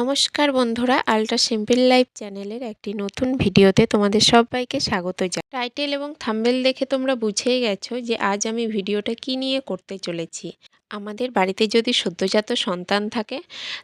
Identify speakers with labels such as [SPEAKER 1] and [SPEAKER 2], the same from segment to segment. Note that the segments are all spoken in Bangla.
[SPEAKER 1] নমস্কার বন্ধুরা, আলট্রা সিম্পল লাইফ চ্যানেলের একটি নতুন ভিডিওতে তোমাদের সবাইকে স্বাগত জানাই। টাইটেল এবং থাম্বেল দেখে তোমরা বুঝেই গেছো যে আজ আমি ভিডিওটা কি নিয়ে করতে চলেছি। আমাদের বাড়িতে যদি সদ্যজাত সন্তান থাকে,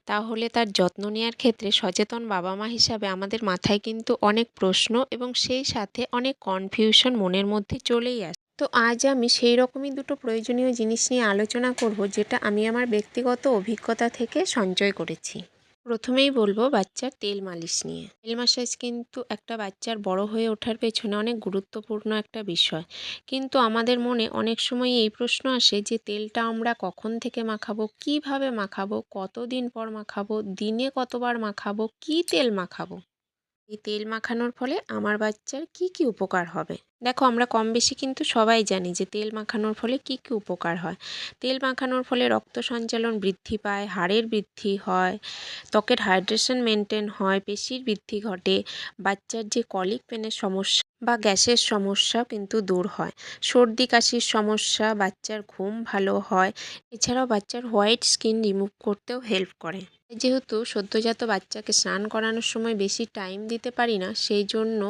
[SPEAKER 1] তাহলে তার যত্ন নেওয়ার ক্ষেত্রে সচেতন বাবা মা হিসাবে আমাদের মাথায় কিন্তু অনেক প্রশ্ন এবং সেই সাথে অনেক কনফিউশন মনের মধ্যে চলেই আসে। তো আজ আমি সেই রকমই দুটো প্রয়োজনীয় জিনিস নিয়ে আলোচনা করব, যেটা আমি আমার ব্যক্তিগত অভিজ্ঞতা থেকে সঞ্চয় করেছি। প্রথমেই বলব বাচ্চার তেল মালিশ নিয়ে। তেল মাসাজ কিন্তু একটা বাচ্চার বড় হয়ে ওঠার পেছনে অনেক গুরুত্বপূর্ণ একটা বিষয়। কিন্তু আমাদের মনে অনেক সময় এই প্রশ্ন আসে যে, তেলটা আমরা কখন থেকে মাখাবো? কীভাবে মাখাবো? কতদিন পর মাখাবো? দিনে কতবার মাখাবো? কি তেল মাখাবো? এই তেল মাখানোর ফলে আমার বাচ্চার কি কি উপকার হবে? দেখো, আমরা কম বেশি কিন্তু সবাই জানি যে তেল মাখানোর ফলে কি কি উপকার হয়। তেল মাখানোর ফলে রক্ত সঞ্চালন বৃদ্ধি পায়, হাড়ের বৃদ্ধি হয়, ত্বকের হাইড্রেশন মেনটেন হয়, পেশির বৃদ্ধি ঘটে, বাচ্চার যে কলিক পেনের সমস্যা বা গ্যাসের সমস্যা কিন্তু দূর হয়। সর্দি, কাশির সমস্যা, বাচ্চার ঘুম ভালো হয়, এছাড়াও বাচ্চার হোয়াইট স্কিন রিমুভ করতেও হেল্প করে। যেহেতু সদ্যজাত বাচ্চাকে স্নান করানোর সময় বেশি টাইম দিতে পারি না, সেই জন্য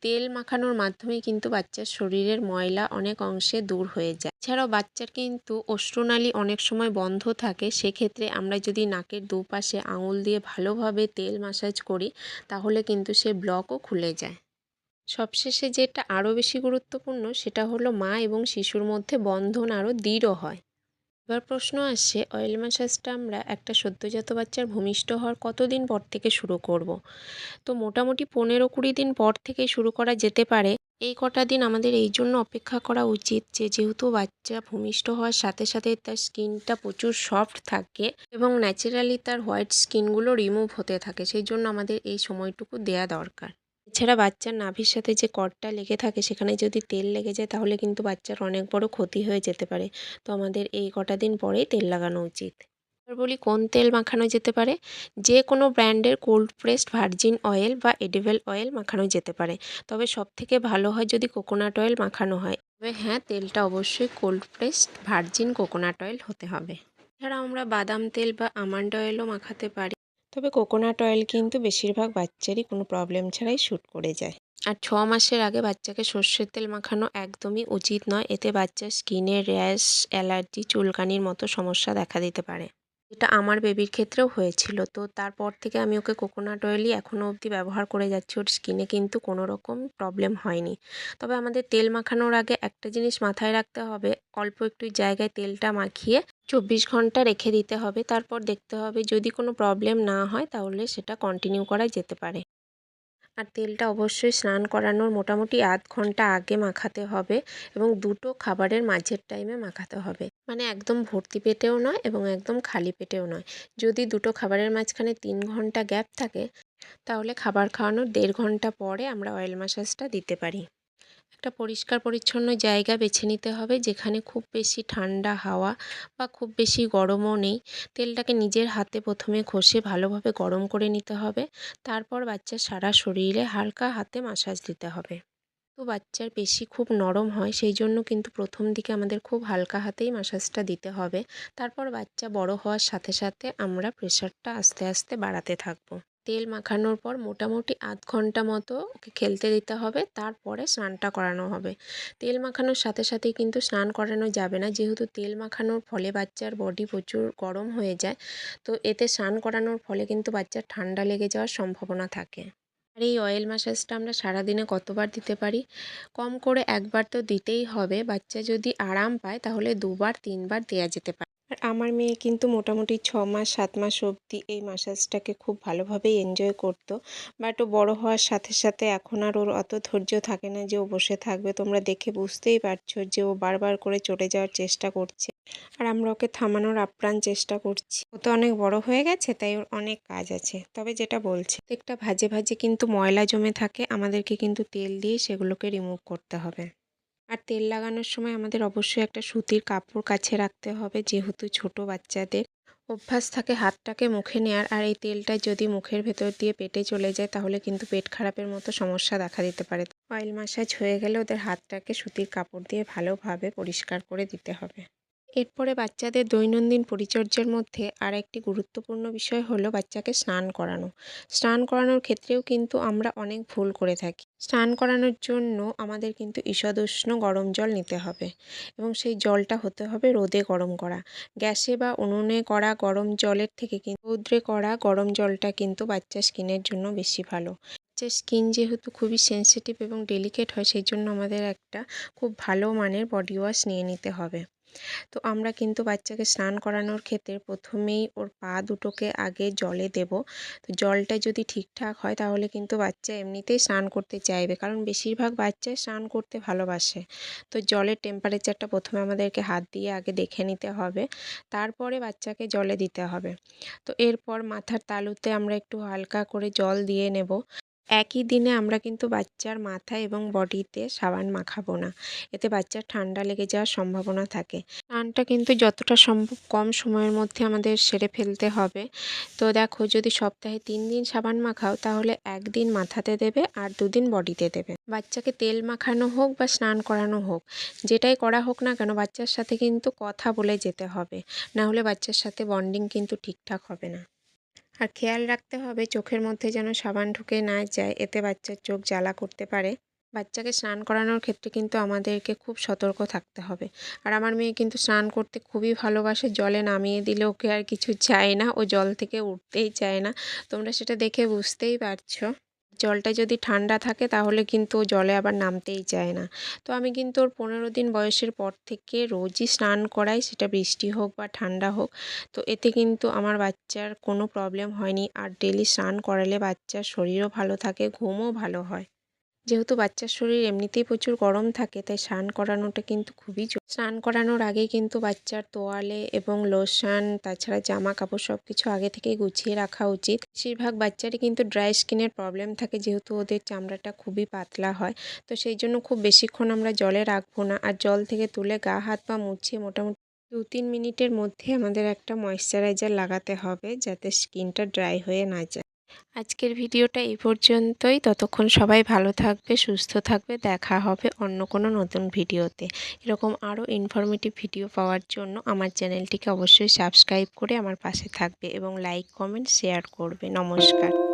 [SPEAKER 1] তেল মাখানোর মাধ্যমে কিন্তু বাচ্চার শরীরের ময়লা অনেক অংশে দূর হয়ে যায়। এছাড়াও বাচ্চার কিন্তু অশ্রুনালী অনেক সময় বন্ধ থাকে, সেক্ষেত্রে আমরা যদি নাকের দুপাশে আঙুল দিয়ে ভালোভাবে তেল মাসাজ করি, তাহলে কিন্তু সে ব্লকও খুলে যায়। সবশেষে যেটা আরও বেশি গুরুত্বপূর্ণ, সেটা হলো মা এবং শিশুর মধ্যে বন্ধন আরও দৃঢ় হয়। এবার প্রশ্ন আসছে অয়েল ম্যাসাজটা আমরা একটা সদ্যজাত বাচ্চার ভূমিষ্ঠ হওয়ার কতদিন পর থেকে শুরু করব। তো মোটামুটি পনেরো কুড়ি দিন পর থেকে শুরু করা যেতে পারে এই কটা দিন আমাদের এই জন্য অপেক্ষা করা উচিত যে, যেহেতু বাচ্চা ভূমিষ্ঠ হওয়ার সাথে সাথে তার স্কিনটা প্রচুর সফট থাকে এবং ন্যাচারালি তার হোয়াইট স্কিনগুলো রিমুভ হতে থাকে, সেই জন্য আমাদের এই সময়টুকু দেয়া দরকার এছাড়া বাচ্চার নাভির সাথে যে কর্ডটা লেগে থাকে, সেখানে যদি তেল লেগে যায়, তাহলে কিন্তু বাচ্চার অনেক বড় ক্ষতি হয়ে যেতে পারে। তো আমাদের এই কটা দিন পরেই তেল লাগানো উচিত। এবার বলি কোন তেল মাখানো যেতে পারে? যে কোনো ব্র্যান্ডের কোল্ড প্রেসড ভার্জিন অয়েল বা এডিবেল অয়েল মাখানো যেতে পারে। তবে সব থেকে ভালো হয় যদি কোকোনাট অয়েল মাখানো হয়। তবে হ্যাঁ তেলটা অবশ্যই cold pressed virgin coconut oil হতে হবে। এছাড়া আমরা বাদাম তেল বা আমন্ড অয়েলও মাখাতে পারি। তবে কোকোনাট অয়েল কিন্তু বেশিরভাগ বাচ্চারই কোনো প্রবলেম ছাড়াই শ্যুট করে যায়। আর ছ মাসের আগে বাচ্চাকে সর্ষের তেল মাখানো একদমই উচিত নয়, এতে বাচ্চার স্কিনে র্যাশ, অ্যালার্জি, চুলকানির মতো সমস্যা দেখা দিতে পারে। এটা আমার বেবির ক্ষেত্রেও হয়েছিল, তো তারপর থেকে আমি ওকে কোকোনাট অয়েলই এখনও অবধি ব্যবহার করে যাচ্ছি। ওর স্কিনে কিন্তু কোনো রকম প্রবলেম হয়নি। তবে আমাদের তেল মাখানোর আগে একটা জিনিস মাথায় রাখতে হবে, অল্প একটু জায়গায় তেলটা মাখিয়ে চব্বিশ ঘণ্টা রেখে দিতে হবে। তারপর দেখতে হবে যদি কোনো প্রবলেম না হয় তাহলে সেটা কন্টিনিউ করা যেতে পারে। আর তেলটা অবশ্যই স্নান করানোর মোটামুটি আধ ঘণ্টা আগে মাখাতে হবে এবং দুটো খাবারের মাঝের টাইমে মাখাতে হবে। মানে একদম ভর্তি পেটেও নয় এবং একদম খালি পেটেও নয়। যদি দুটো খাবারের মাঝখানে তিন ঘণ্টা গ্যাপ থাকে, তাহলে খাবার খাওয়ানোর দেড় ঘণ্টা পরে আমরা অয়েল ম্যাসাজটা দিতে পারি। একটা পরিষ্কার পরিচ্ছন্ন জায়গা বেছে নিতে হবে, যেখানে খুব বেশি ঠান্ডা হাওয়া বা খুব বেশি গরমও নেই। তেলটাকে নিজের হাতে প্রথমে ঘষে ভালোভাবে গরম করে নিতে হবে। তারপর বাচ্চার সারা শরীরে হালকা হাতে মাসাজ দিতে হবে। তো বাচ্চার পেশি খুব নরম হয়, সেই জন্য কিন্তু প্রথম দিকে আমাদের খুব হালকা হাতেই মাসাজটা দিতে হবে। তারপর বাচ্চা বড় হওয়ার সাথে সাথে আমরা প্রেশারটা আস্তে আস্তে বাড়াতে থাকব। তেল মাখানোর পর মোটামুটি আধ ঘণ্টা মতো ওকে খেলতে দিতে হবে। তারপরে স্নানটা করানো হবে। তেল মাখানোর সাথে সাথেই কিন্তু স্নান করানো যাবে না। যেহেতু তেল মাখানোর ফলে বাচ্চার বডি প্রচুর গরম হয়ে যায়, তো এতে স্নান করানোর ফলে কিন্তু বাচ্চার ঠান্ডা লেগে যাওয়ার সম্ভাবনা থাকে। আর এই অয়েল ম্যাসাজটা আমরা সারাদিনে কতবার দিতে পারি? কম করে একবার তো দিতেই হবে। বাচ্চা যদি আরাম পায়, তাহলে দুবার, তিনবার দেওয়া যেতে পারে। আমার মেয়ে কিন্তু মোটামুটি ছ মাস সাত মাস অবধি এই মাসাজটাকে খুব ভালোভাবেই এনজয় করতো। বাট ও বড়ো হওয়ার সাথে সাথে এখন আর ওর অত ধৈর্য থাকে না যে ও বসে থাকবে। তোমরা দেখে বুঝতেই পারছ যে ও বারবার করে চলে যাওয়ার চেষ্টা করছে। আর আমরা ওকে থামানোর আপ্রাণ চেষ্টা করছি। ও তো অনেক বড় হয়ে গেছে, তাই ওর অনেক কাজ আছে। তবে যেটা বলছে, প্রত্যেকটা ভাজে ভাজে কিন্তু ময়লা জমে থাকে। আমাদেরকে কিন্তু তেল দিয়ে সেগুলোকে রিমুভ করতে হবে। আর তেল লাগানোর সময় আমাদের অবশ্যই একটা সুতির কাপড় কাছে রাখতে হবে, যেহেতু ছোট বাচ্চাদের অভ্যাস থাকে হাতটাকে মুখে নেওয়ার আর এই তেলটা যদি মুখের ভেতর দিয়ে পেটে চলে যায়, তাহলে কিন্তু পেট খারাপের মতো সমস্যা দেখা দিতে পারে। অয়েল মাসাজ হয়ে গেলে ওদের হাতটাকে সুতির কাপড় দিয়ে ভালোভাবে পরিষ্কার করে দিতে হবে। এরপরে বাচ্চাদের দৈনন্দিন পরিচর্যার মধ্যে আর একটি গুরুত্বপূর্ণ বিষয় হলো বাচ্চাকে স্নান করানো। স্নান করানোর ক্ষেত্রেও কিন্তু আমরা অনেক ভুল করে থাকি। স্নান করানোর জন্য আমাদের কিন্তু ঈষদুষ্ণ গরম জল নিতে হবে এবং সেই জলটা হতে হবে রোদে গরম করা। গ্যাসে বা উনুনে করা গরম জলের থেকে কিন্তু রৌদ্রে করা গরম জলটা কিন্তু বাচ্চার স্কিনের জন্য বেশি ভালো। বাচ্চার স্কিন যেহেতু খুবই সেন্সিটিভ এবং ডেলিকেট হয়, সেই জন্য আমাদের একটা খুব ভালো মানের বডি ওয়াশ নিয়ে নিতে হবে। তো আমরা কিন্তু বাচ্চাকে স্নান করানোর ক্ষেত্রে প্রথমেই ওর পা দুটোকে আগে জলে দেব। তো জলটা যদি ঠিকঠাক হয় তাহলে কিন্তু বাচ্চা এমনিতেই স্নান করতে চাইবে। কারণ বেশিরভাগ বাচ্চাই স্নান করতে ভালোবাসে। তো জলের টেম্পারেচারটা প্রথমে আমাদেরকে হাত দিয়ে আগে দেখে নিতে হবে। তারপরে বাচ্চাকে জলে দিতে হবে। তো এরপর মাথার তালুতে আমরা একটু হালকা করে জল দিয়ে নেব। একই দিনে আমরা কিন্তু বাচ্চার মাথায় এবং বডিতে সাবান মাখাবো না। এতে বাচ্চার ঠান্ডা লেগে যাওয়ার সম্ভাবনা থাকে। স্নানটা কিন্তু যতটা সম্ভব কম সময়ের মধ্যে আমাদের সেরে ফেলতে হবে। তো দেখো, যদি সপ্তাহে তিন দিন সাবান মাখাও, তাহলে একদিন মাথাতে দেবে আর দুদিন বডিতে দেবে। বাচ্চাকে তেল মাখানো হোক বা স্নান করানো হোক, যেটাই করা হোক না কেন, বাচ্চার সাথে কিন্তু কথা বলে যেতে হবে। না হলে বাচ্চার সাথে বন্ডিং কিন্তু ঠিকঠাক হবে না। আর খেয়াল রাখতে হবে চোখের মধ্যে যেন সাবান ঢুকে না যায়, এতে বাচ্চার চোখ জ্বালা করতে পারে। বাচ্চাকে স্নান করানোর ক্ষেত্রে কিন্তু আমাদেরকে খুব সতর্ক থাকতে হবে। আর আমার মেয়ে কিন্তু স্নান করতে খুবই ভালোবাসে, জলে নামিয়ে দিলে ওকে আর কিছু চায় না, ও জল থেকে উঠতেই চায় না। তোমরা সেটা দেখে বুঝতেই পারছ। জলটা যদি ঠান্ডা থাকে তাহলে কিন্তু জলে আবার নামতেই চায় না। তো আমি কিন্তু ওর পনেরো দিন বয়সের পর থেকে রোজই স্নান করাই, সেটা বৃষ্টি হোক বা ঠান্ডা হোক। তো এতে কিন্তু আমার বাচ্চার কোনো প্রবলেম হয়নি। আর ডেলি স্নান করালে বাচ্চার শরীরও ভালো থাকে, ঘুমও ভালো হয়। যেহেতু বাচ্চার শরীর এমনিতেই প্রচুর গরম থাকে, তাই স্নান করানোটা কিন্তু খুবই জরুরি। স্নান করানোর আগেই কিন্তু বাচ্চার তোয়ালে এবং লোশন, তাছাড়া জামা কাপড় সব কিছু আগে থেকেই গুছিয়ে রাখা উচিত। বেশিরভাগ বাচ্চারই কিন্তু ড্রাই স্কিনের প্রবলেম থাকে, যেহেতু ওদের চামড়াটা খুবই পাতলা হয়। তো সেই জন্য খুব বেশিক্ষণ আমরা জলে রাখব না। আর জল থেকে তুলে গা, হাত, পা মুছিয়ে মোটামুটি দু তিন মিনিটের মধ্যে আমাদের একটা ময়শ্চারাইজার লাগাতে হবে, যাতে স্কিনটা ড্রাই হয়ে না যায়। আজকের ভিডিওটা এই পর্যন্তই। ততক্ষণ সবাই ভালো থাকবে, সুস্থ থাকবে। দেখা হবে অন্য কোনো নতুন ভিডিওতে। এরকম আরও ইনফরমেটিভ ভিডিও পাওয়ার জন্য আমার চ্যানেলটিকে অবশ্যই সাবস্ক্রাইব করে আমার পাশে থাকবে এবং লাইক কমেন্ট শেয়ার করবে। নমস্কার।